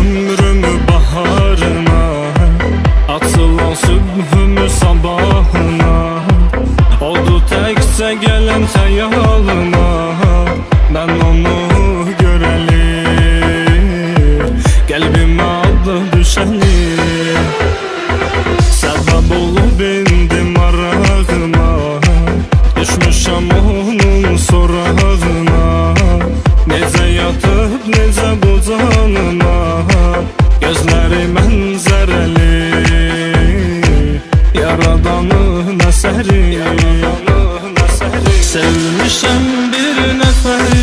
ömrüm sehri Sevmişem bir neferi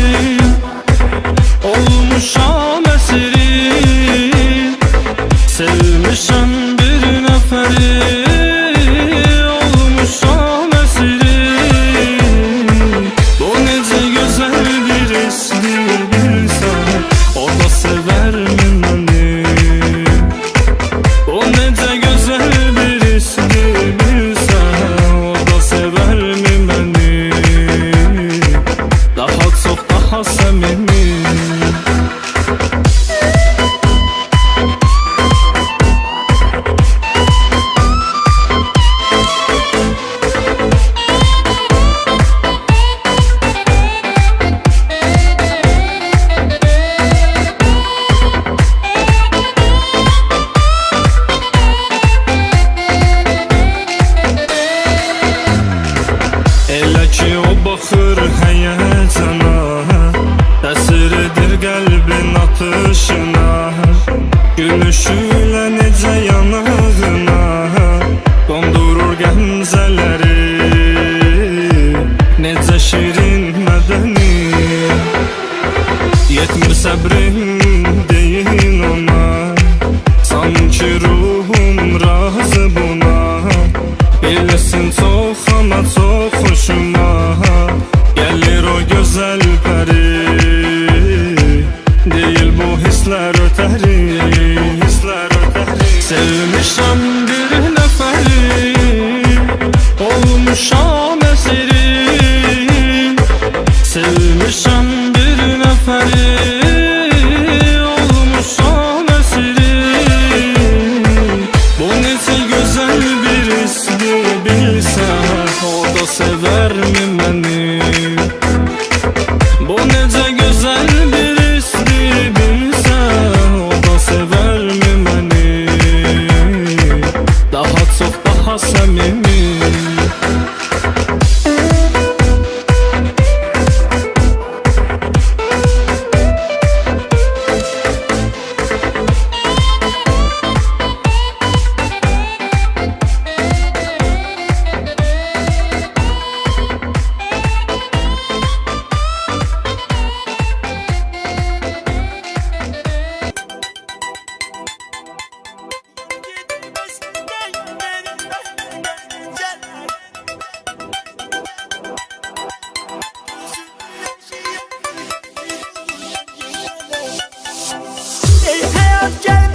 Just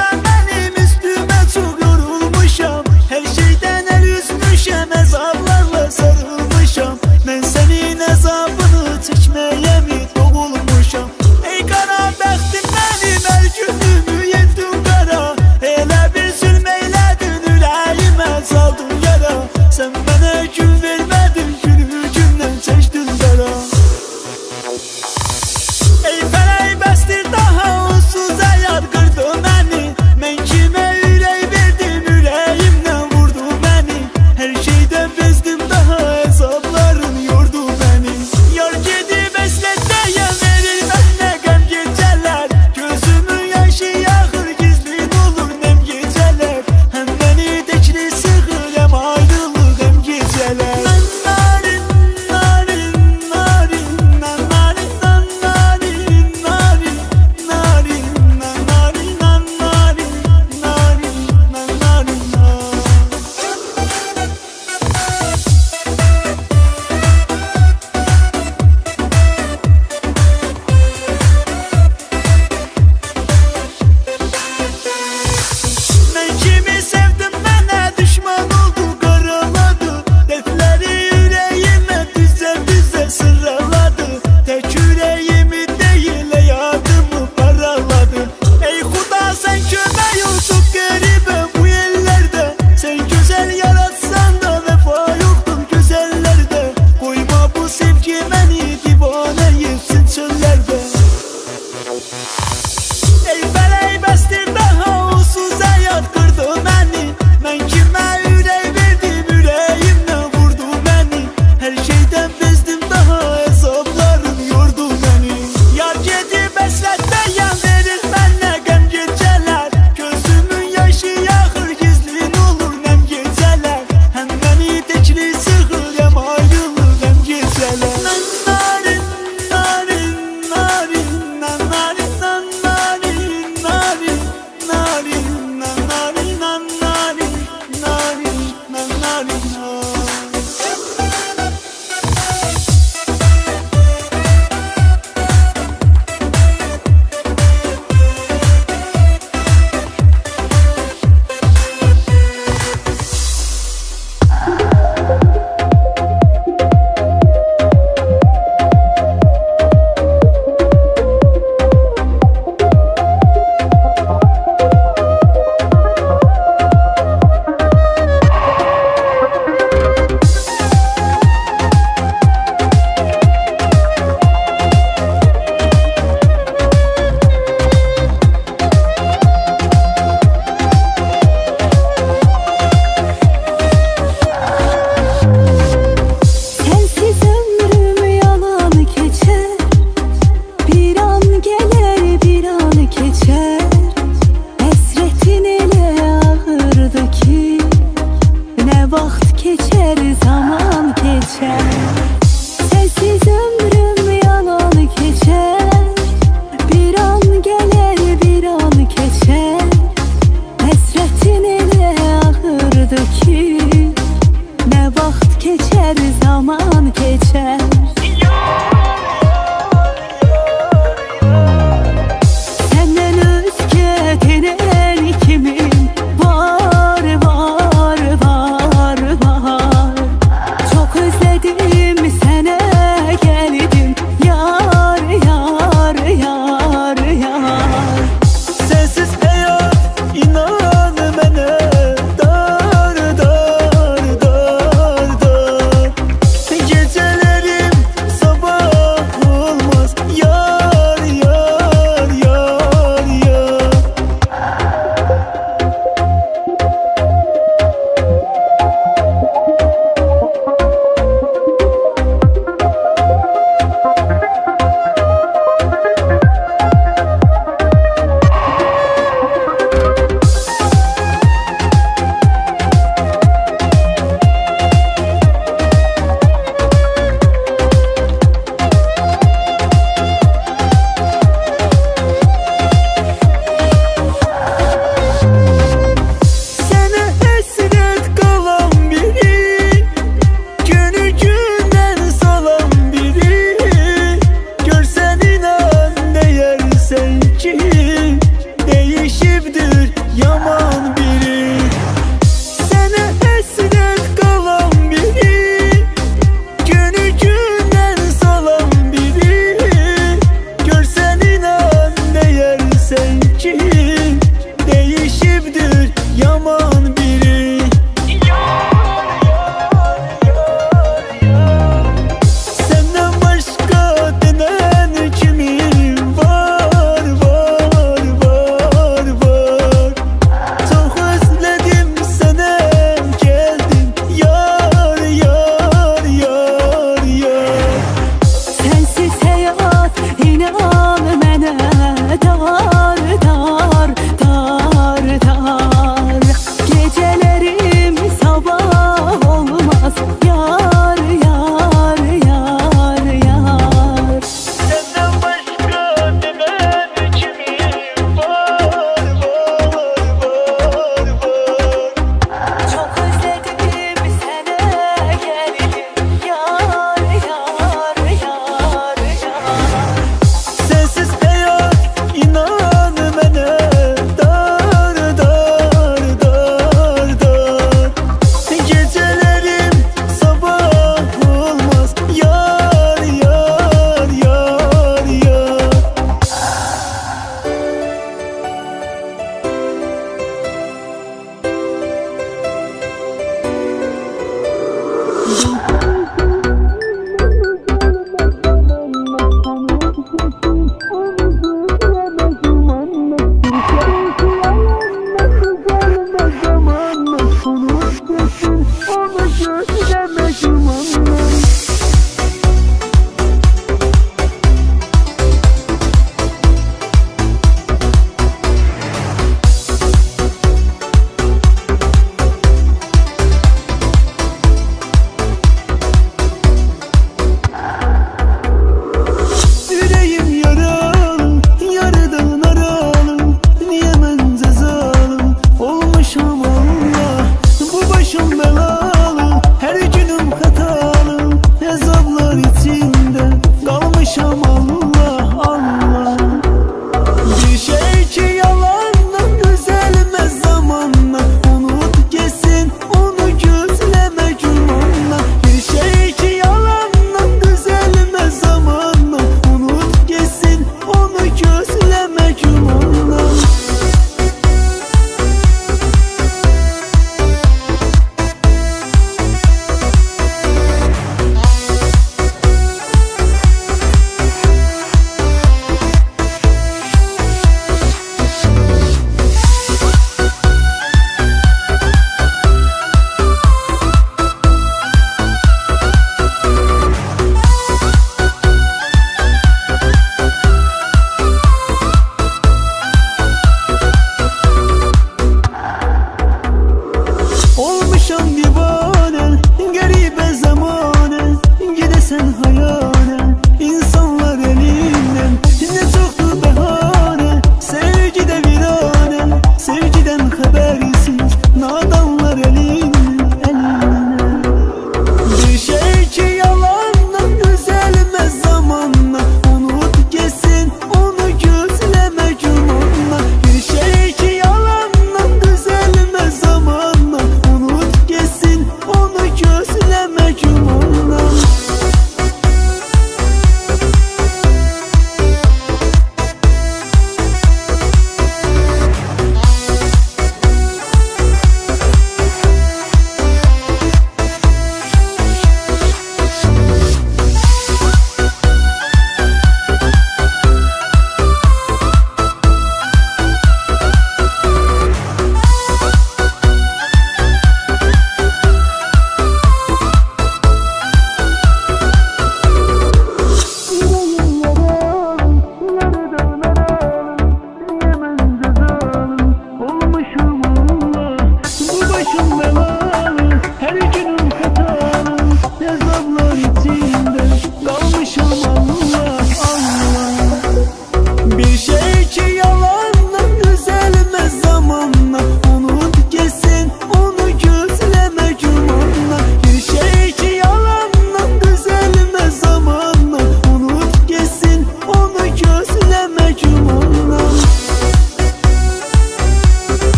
you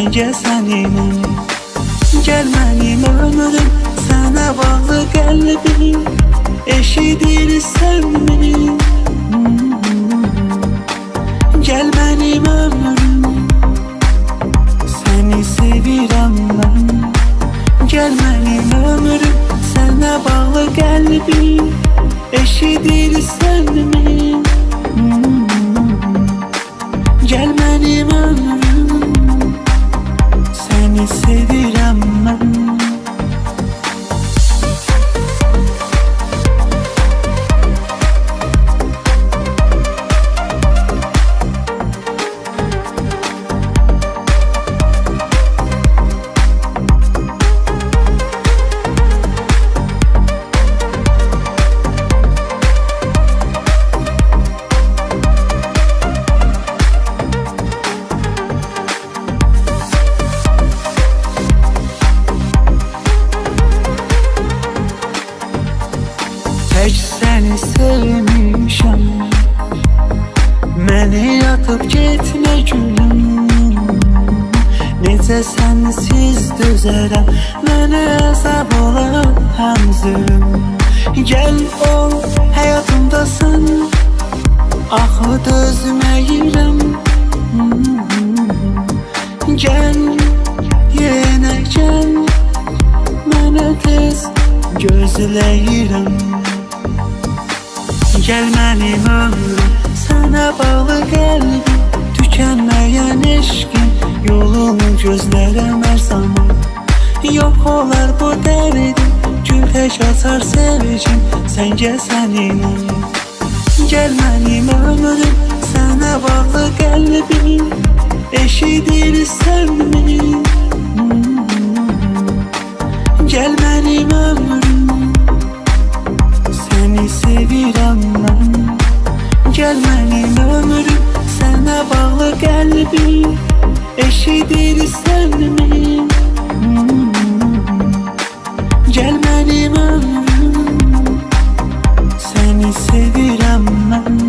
sence senin Gel benim ömrüm sana bağlı kalbim. Eşidir sevmenin Gel benim ömrüm Seni sevirem ben. Gel benim ömrüm Sana bağlı kalbim. Eşidir sevmenin Gel benim ömrüm. Necə sənsiz dözərəm Mənə əzab olan həm zülüm Gəl ol həyatımdasan Axı dözməyirəm Gəl yenə gəl Mənə tez gözləyirəm Gəl mənim ömrüm Sənə bağlı qəlbim Tükənməyən eşqim Yolunu gözlərəm hər zaman Yox olar bu dərdim Gül tək açar sevicim Sən gəl səninlə Gəl mənim ömrüm Sənə bağlı qəlbim Eşidirsənmi Gəl mənim ömrüm Səni sevirəm mən Gəl mənim ömrüm Sənə bağlı Eşi değiliz sevdiğim Gel benim ömrüm. Seni sevirəm mən